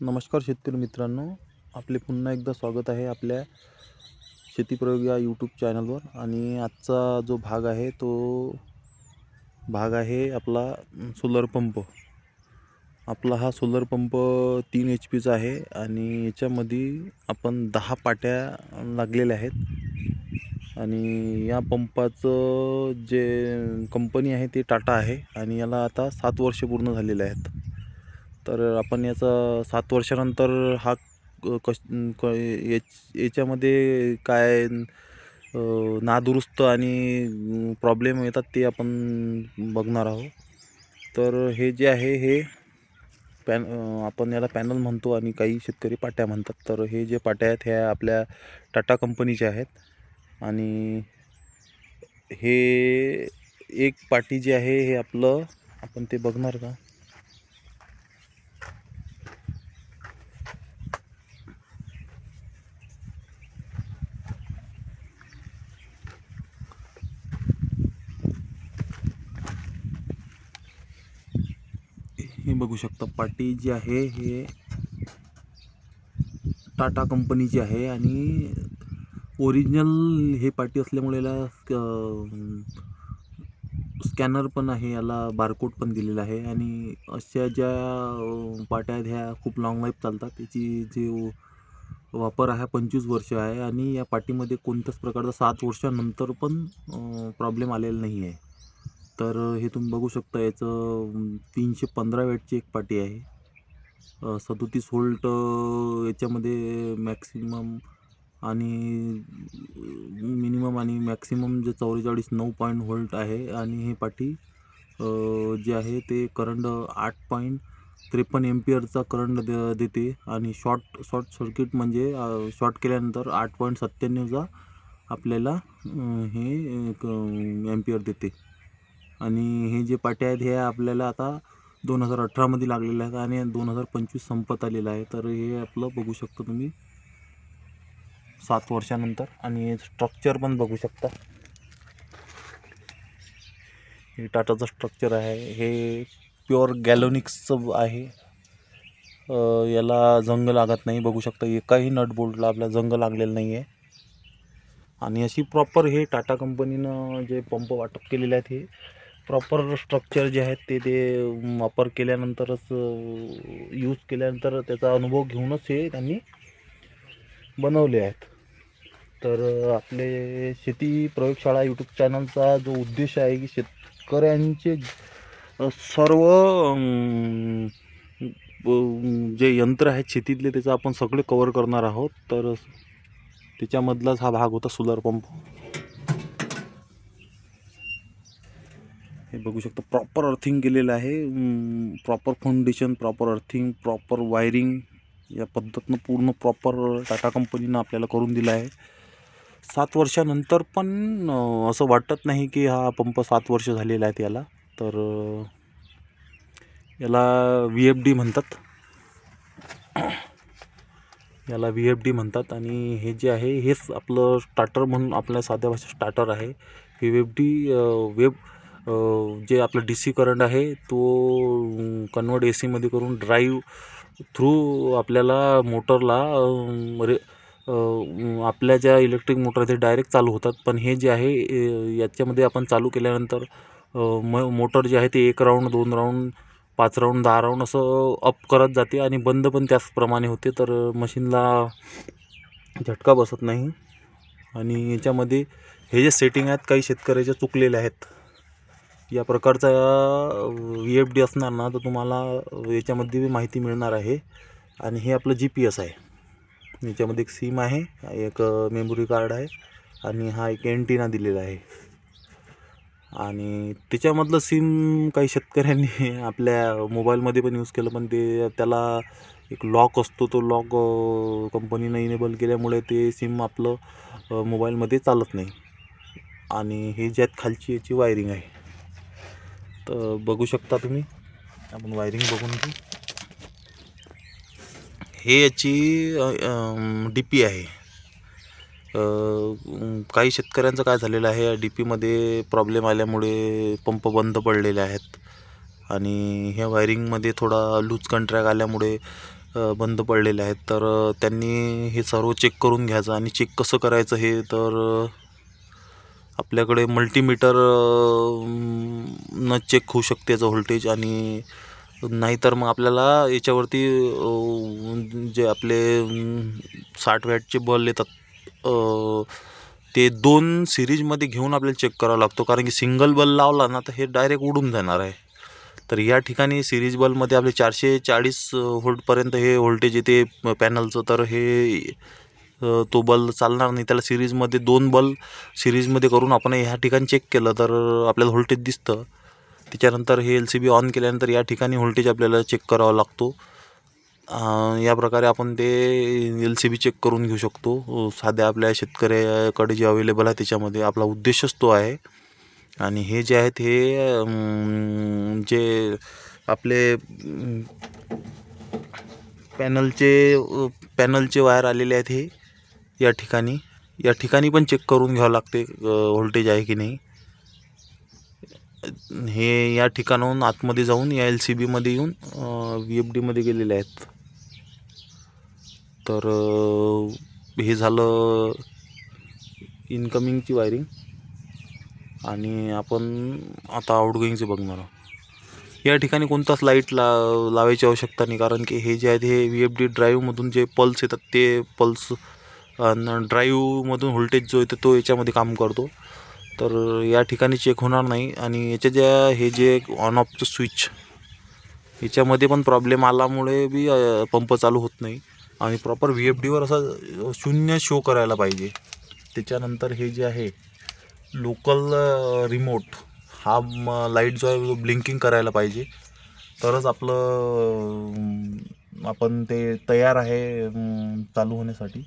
नमस्कार शेतकरी मित्रांनो. आपले पुन्हा एकदा स्वागत आहे आपल्या शेतीप्रयोग या यूट्यूब चॅनलवर आणि आजचा जो भाग आहे तो भाग आहे आपला सोलर पंप आपला हा सोलर पंप तीन एच पीचा आहे आणि याच्यामध्ये आपण दहा पाट्या लागलेल्या आहेत. आणि या पंपाचं जे कंपनी आहे ते टाटा आहे. आणि याला आता सात वर्ष पूर्ण झालेले आहेत. तर आपण याचा सात वर्षानंतर हा कश क याच याच्यामध्ये काय नादुरुस्त आणि प्रॉब्लेम येतात ते आपण बघणार आहोत. तर हे जे आहे हे पॅन आपण याला पॅनल म्हणतो आणि काही शेतकरी पाट्या म्हणतात. तर हे जे पाट्या आहेत ह्या आपल्या टाटा कंपनीच्या आहेत. आणि हे एक पाटी जे आहे हे आपलं आपण ते बघणार का? हे बघू शकता पाटी जी आहे हे टाटा कंपनीची आहे आणि ओरिजिनल हे पाटी असल्यामुळे याला स्कॅनर पण आहे याला बारकोड पण दिलेला आहे आणि अशा ज्या पाट्या आहेत ह्या खूप लॉंग लाईफ चालतात. त्याची जे वापर आहे पंचवीस वर्ष आहे आणि या पाटीमध्ये कोणत्याच प्रकारचा सात वर्षानंतर पण प्रॉब्लेम आलेला नाही आहे तर हे तुम्ही बघू शकता याचं तीनशे पंधरा वेटची एक पाटी आहे. सदोतीस होल्ट याच्यामध्ये मॅक्सिमम आणि मिनिमम आणि मॅक्सिमम जे चौवेचाळीस नऊ पॉईंट होल्ट आहे आणि हे पाठी जे आहे ते करंट आठ पॉईंट त्रेपन्न एम्पियरचा करंट द देते आणि शॉर्ट शॉर्ट सर्किट म्हणजे शॉर्ट केल्यानंतर आठ पॉईंट सत्त्याण्णवचा आपल्याला हे एम्पियर देते. आणि हे जे पाट्या आहेत हे आपल्याला आता दोन हजार अठरामध्ये लागलेलं आहे आणि दोन हजार पंचवीस संपत आलेलं आहे. तर हे आपलं बघू शकता तुम्ही. सात वर्षानंतर आणि स्ट्रक्चर पण बघू शकता. हे टाटाचं स्ट्रक्चर आहे. हे प्युअर गॅलोनिक्सचं आहे. याला जंग लागत नाही बघू शकता. एकाही नट बोल्टला जंग लागलेलं नाही आहे आणि अशी प्रॉपर हे टाटा कंपनीनं जे पंप वाटप केलेले आहेत हे प्रॉपर स्ट्रक्चर जे आहेत ते ते वापर केल्यानंतरच यूज केल्यानंतर त्याचा अनुभव घेऊनच हे त्यांनी बनवले आहेत. तर आपले शेती प्रयोगशाळा यूट्यूब चॅनलचा जो उद्देश आहे की शेतकऱ्यांचे सर्व जे यंत्र आहेत शेतीतले त्याचं आपण सगळे कवर करणार आहोत. तर त्याच्यामधलाच हा भाग होता सोलर पंप हे बघू शकता. प्रॉपर अर्थिंग केलेलं आहे. Proper foundation proper earthing proper wiring या पद्धतीनं पूर्ण प्रॉपर टाटा कंपनीनं आपल्याला करून दिलं आहे. सात वर्षानंतर पण असं वाटत नाही की हा पंप सात वर्ष झालेला आहेत याला तर याला व्ही एफ डी म्हणतात. याला व्ही एफ डी म्हणतात. आणि हे जे आहे हेच आपलं स्टार्टर म्हणून आपल्या साध्या भाषेत स्टार्टर आहे. व्ही एफ डी वेब जे आपलं डी सी करंट आहे तो कन्वर्ट ए सीमध्ये करून ड्राईव्ह थ्रू आपल्याला मोटरला रे आपल्या ज्या इलेक्ट्रिक मोटर ते डायरेक्ट चालू होतात. पण हे जे आहे याच्यामध्ये आपण चालू केल्यानंतर म मोटर जे आहे ते एक राऊंड दोन राऊंड पाच राऊंड दहा राऊंड असं अप करत जाते आणि बंद पण त्याचप्रमाणे होते. तर मशीनला झटका बसत नाही. आणि याच्यामध्ये हे जे सेटिंग आहेत काही शेतकऱ्याच्या चुकलेल्या आहेत. या प्रकारचा व्ही एफ डी असणार ना तर तुम्हाला याच्यामध्ये माहिती मिळणार आहे. आणि हे आपलं जी पी एस आहे. याच्यामध्ये एक सिम आहे एक मेमोरी कार्ड आहे आणि हा एक एंटिना दिलेला आहे. आणि त्याच्यामधलं सिम काही शेतकऱ्यांनी आपल्या मोबाईलमध्ये पण यूज केलं पण ते त्याला एक लॉक असतो. तो लॉक कंपनीनं इनेबल केल्यामुळे ते सिम आपलं मोबाईलमध्ये चालत नाही. आणि हे ज्यात खालची याची वायरिंग आहे. तर बघू शकता तुम्ही. आपण वायरिंग बघून घेऊ. हे याची डी पी आहे. काही शेतकऱ्यांचं काय झालेलं आहे या डी पीमध्ये प्रॉब्लेम आल्यामुळे पंप बंद पडलेले आहेत. आणि ह्या वायरिंगमध्ये थोडा लूज कंट्रॅक्ट आल्यामुळे बंद पडलेले आहेत. तर त्यांनी हे सर्व चेक करून घ्यायचं आणि चेक कसं करायचं हे तर आपल्याकडे मल्टीमीटर न चेक होऊ शकते याचं व्होल्टेज आणि नाहीतर मग आपल्याला याच्यावरती जे आपले साठ वॅटचे बल्ब येतात ते दोन सिरीजमध्ये घेऊन आपल्याला चेक करावा लागतो. कारण की सिंगल बल्ब लावला ना तर हे डायरेक्ट उडून जाणार आहे. तर या ठिकाणी सिरीज बल्बमध्ये आपले चारशे चाळीस व्होल्टपर्यंत हे व्होल्टेज येते पॅनलचं तर हे तो बल चालणार नाही. त्याला सिरीजमध्ये दोन बल सिरीजमध्ये करून आपण ह्या ठिकाणी चेक केलं तर आपल्याला व्होल्टेज दिसतं. त्याच्यानंतर हे एल सी बी ऑन केल्यानंतर या ठिकाणी व्होल्टेज आपल्याला चेक करावा लागतो. या प्रकारे आपण ते एल सी बी चेक करून घेऊ शकतो. साध्या आपल्या शेतकऱ्याकडे जे अवेलेबल आहे त्याच्यामध्ये आपला उद्देशच तो आहे. आणि हे जे आहेत हे जे आपले पॅनलचे पॅनलचे वायर आलेले आहेत हे. या ठिकाणी या ठिकाणी पण चेक करून घ्यावं लागते व्होल्टेज आहे की नाही. हे या ठिकाणाहून आतमध्ये जाऊन या एल सी बीमध्ये येऊन व्ही एफ डीमध्ये गेलेले आहेत. तर हे झालं इनकमिंगची वायरिंग आणि आपण आता आउटगोईंगचे बघणार आहोत. या ठिकाणी कोणताच लाइट ला लावायची आवश्यकता नाही कारण की हे जे आहेत हे व्ही एफ डी ड्राईव्हमधून जे पल्स येतात ते पल्स ड्राईव्हमधून व्होल्टेज जो येतो तो याच्यामध्ये काम करतो. तर या ठिकाणी चेक होणार नाही. आणि याच्या ज्या हे जे ऑन ऑफचं स्विच याच्यामध्ये पण प्रॉब्लेम आल्यामुळे बी पंप चालू होत नाही. आणि प्रॉपर व्ही एफ डीवर असा शून्य शो करायला पाहिजे. त्याच्यानंतर हे जे आहे लोकल रिमोट हा लाइट जो आहे ब्लिंकिंग करायला पाहिजे. तरच आपलं आपण ते तयार आहे चालू होण्यासाठी.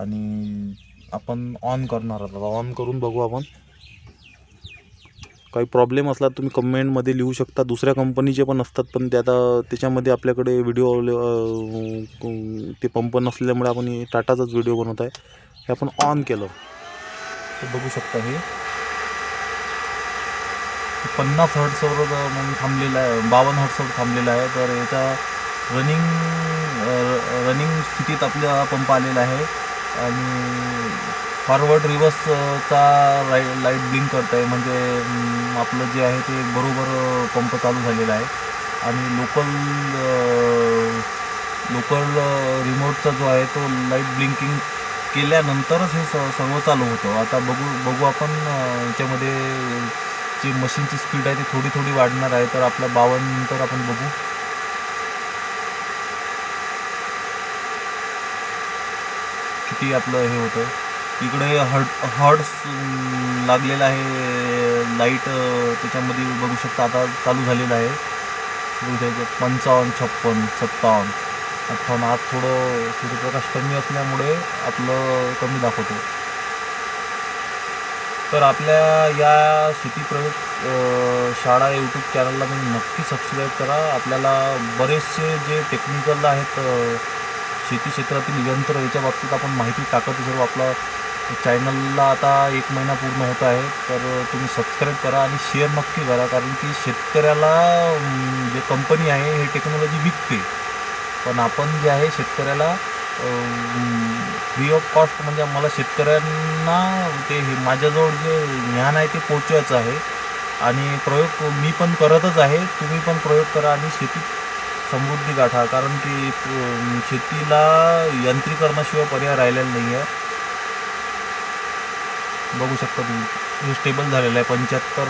आणि आपण ऑन करणार आहोत. ऑन करून बघू आपण. काही प्रॉब्लेम असला तुम्ही कमेंटमध्ये लिहू शकता. दुसऱ्या कंपनीचे पण असतात पण ते आता त्याच्यामध्ये आपल्याकडे व्हिडिओ ते पंप नसल्यामुळे आपण टाटाचाच व्हिडिओ बनवत आहे. हे आपण ऑन केलं. तर बघू शकता हे. पन्नास हर्ट्सवर म्हणून थांबलेलं आहे. बावन्न हर्ट्सवर थांबलेलं आहे. तर याचा रनिंग रनिंग स्थितीत आपला पंप आलेला आहे. आणि फॉरवर्ड रिवर्सचा लाइट लाइट ब्लिंक करत आहे म्हणजे आपलं जे आहे ते बरोबर पंप चालू झालेला आहे. आणि लोकल लोकल रिमोटचा जो आहे तो लाइट ब्लिंकिंग केल्यानंतरच हे स सर्व चालू होतं. आता बघू बघू आपण याच्यामध्ये जी मशीनची स्पीड आहे ती थोडी थोडी वाढणार आहे. तर आपल्या बावन्नंतर आपण बघू. किती आपलं हे होतं? इकडे हर्ट हर्ट्स लागलेलं आहे लाइट त्याच्यामध्ये बघू शकता आता चालू झालेलं आहे. बघू पंचावन्न छप्पन सत्तावन्न. अठ्ठावन्न आज थोडं सूर्यप्रकाश कमी असल्यामुळे आपलं कमी दाखवतो. तर आपल्या या शेती प्रयोग शाळा यूट्यूब चॅनलला तुम्ही नक्की सबस्क्राईब करा. आपल्याला बरेचसे जे टेक्निकल आहेत शेती क्षेत्रातील यंत्र याच्या बाबतीत आपण माहिती टाकत सर्व आपला चॅनलला आता एक महिना पूर्ण होत आहे. तर तुम्ही सबस्क्राईब करा आणि शेअर नक्की करा. कारण की शेतकऱ्याला जे कंपनी आहे हे टेक्नॉलॉजी विकते. पण आपण जे आहे शेतकऱ्याला फ्री ऑफ कॉस्ट म्हणजे मला शेतकऱ्यांना ते हे माझ्याजवळ जे ज्ञान आहे ते पोचवायचं आहे. आणि प्रयोग मी पण करतच आहे. तुम्ही पण प्रयोग करा आणि शेतीत समृद्धी गाठा कारण की शेतीला यंत्रीकरणाशिवाय पर्याय राहिलेला नाही आहे बघू शकता तुम्ही. हे स्टेबल झालेलं आहे. पंच्याहत्तर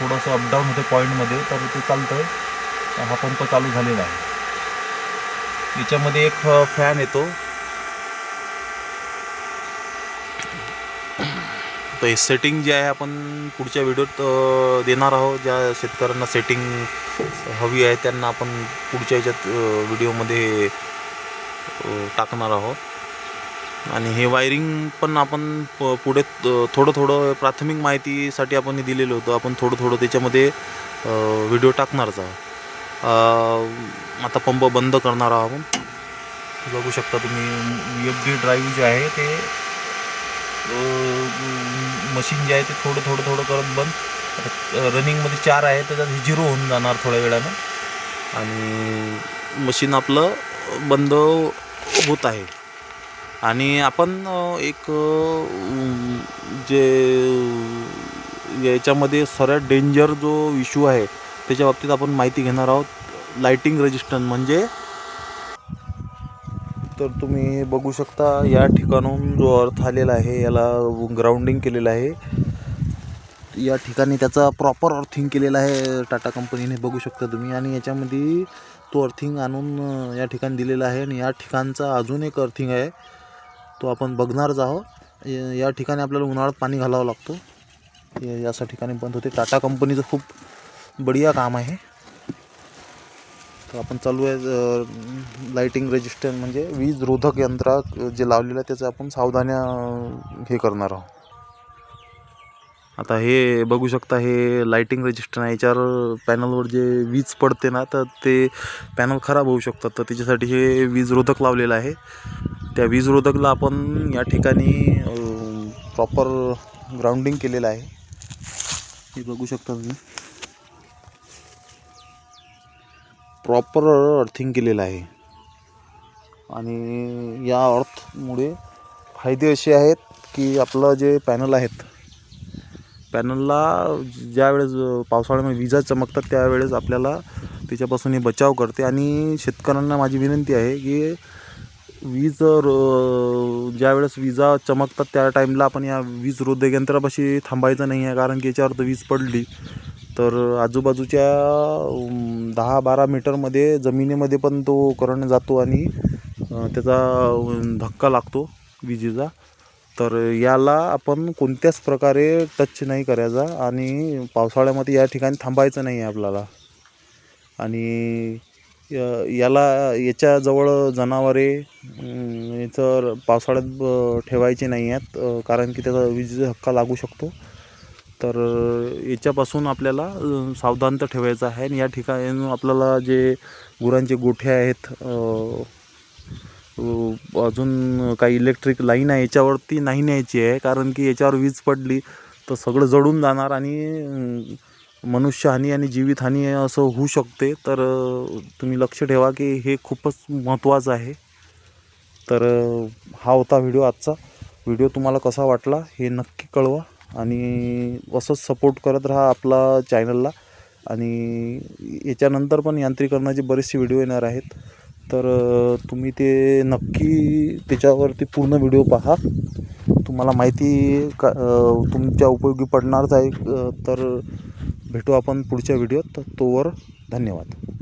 थोडंसं अपडाऊन होते पॉईंटमध्ये तर ते चालतं आहे हा पंप चालू झालेला आहे. याच्यामध्ये एक फॅन येतो. तर हे सेटिंग जे आहे आपण पुढच्या व्हिडिओत देणार आहोत ज्या शेतकऱ्यांना सेटिंग हवी आहे त्यांना आपण पुढच्या याच्यात व्हिडिओमध्ये टाकणार आहोत आणि हे वायरिंग पण आपण प- पुढे थोडं थोडं प्राथमिक माहितीसाठी आपण हे दिलेलं होतं आपण थोडं थोडं त्याच्यामध्ये व्हिडिओ टाकणारच आहोत आता पंप बंद करणार आहोत आपण बघू शकता तुम्ही एफ डी ड्राईव्ह जे आहे ते मशीन जे आहे ते थोडं थोडं थोडं करत बंद. रनिंगमध्ये चार आहे त्याच्यात झिरो होऊन जाणार थोड्या वेळानं. आणि मशीन आपलं बंद होत आहे. आणि आपण एक जे याच्यामध्ये सर्वात डेंजर जो इश्यू आहे त्याच्या बाबतीत आपण माहिती घेणार आहोत. लाइटिंग रेजिस्टन म्हणजे तर तुम्ही बघू शकता या ठिकाणून जो अर्थ आलेला आहे याला ग्राउंडिंग केलेलं आहे. या ठिकाणी त्याचा प्रॉपर अर्थिंग केलेला आहे टाटा कंपनीने बघू शकता तुम्ही. आणि याच्यामध्ये तो अर्थिंग आणून या ठिकाणी दिलेला आहे. आणि या ठिकाणचा अजून एक अर्थिंग आहे. तो आपण बघणारच आहोत. या- या ठिकाणी आपल्याला उन्हाळ्यात पाणी घालावं लागतो. या याच्या ठिकाणी बंद होते. टाटा कंपनीचं खूप बढिया काम आहे. तर आपण चालू आहे लाईटिंग रेजिस्टन्स म्हणजे वीज रोधक यंत्रा जे लावलेलं आहे त्याचं आपण सावधान्या हे करणार आहोत. आता हे बघू शकता हे लाईटिंग रेजिस्टर आहे. याच्यावर पॅनलवर जे वीज पडते ना तर ते पॅनल खराब होऊ शकतात. तर त्याच्यासाठी हे वीज रोधक लावलेलं आहे. त्या वीज रोधकला आपण या ठिकाणी प्रॉपर ग्राउंडिंग केलेलं आहे. हे बघू शकता तुम्ही. प्रॉपर अर्थिंग केलेलं आहे. आणि या अर्थमुळे फायदे असे आहेत की आपलं जे पॅनल आहेत पॅनलला ज्यावेळेस पावसाळ्यामध्ये विजा चमकतात त्यावेळेस आपल्याला त्याच्यापासून हे बचाव करते. आणि शेतकऱ्यांना माझी विनंती आहे की वीज रो ज्यावेळेस विजा चमकतात त्या टाईमला आपण या वीज रोधक यंत्रापाशी थांबायचं नाही आहे कारण की याच्यावर तर वीज पडली. तर आजूबाजूच्या दहा बारा मीटरमध्ये जमिनीमध्ये पण तो करंट जातो आणि त्याचा धक्का लागतो विजेचा. तर याला आपण कोणत्याच प्रकारे टच नाही करायचा आणि पावसाळ्यामध्ये या ठिकाणी थांबायचं नाही आहे आपल्याला. आणि याला याच्याजवळ जनावरे याचं पावसाळ्यात ठेवायचे नाही आहेत कारण की त्याचा विजेचा धक्का लागू शकतो. तर याच्यापासून आपल्याला सावधान सावधानता ठेवायचं आहे. आणि या ठिकाणी आपल्याला जे गुरांचे गोठे आहेत अजून काही इलेक्ट्रिक लाईन आहे याच्यावरती नाही न्यायची आहे. कारण की याच्यावर वीज पडली तर सगळं जळून जाणार आणि मनुष्यहानी आणि जीवितहानी असं होऊ शकते. तर तुम्ही लक्ष ठेवा की हे खूपच महत्त्वाचं आहे. तर हा होता व्हिडिओ आजचा. व्हिडिओ तुम्हाला कसा वाटला हे नक्की कळवा. आणि असंच सपोर्ट करत राहा आपला चॅनलला आणि याच्यानंतर पण यांत्रिकरणाचे बरेचसे व्हिडिओ येणार आहेत. तर तुम्ही ते नक्की त्याच्यावरती पूर्ण व्हिडिओ पहा. तुम्हाला माहिती का तुमच्या उपयोगी पडणारच आहे तर भेटू आपण पुढच्या व्हिडिओत तर तोवर. धन्यवाद.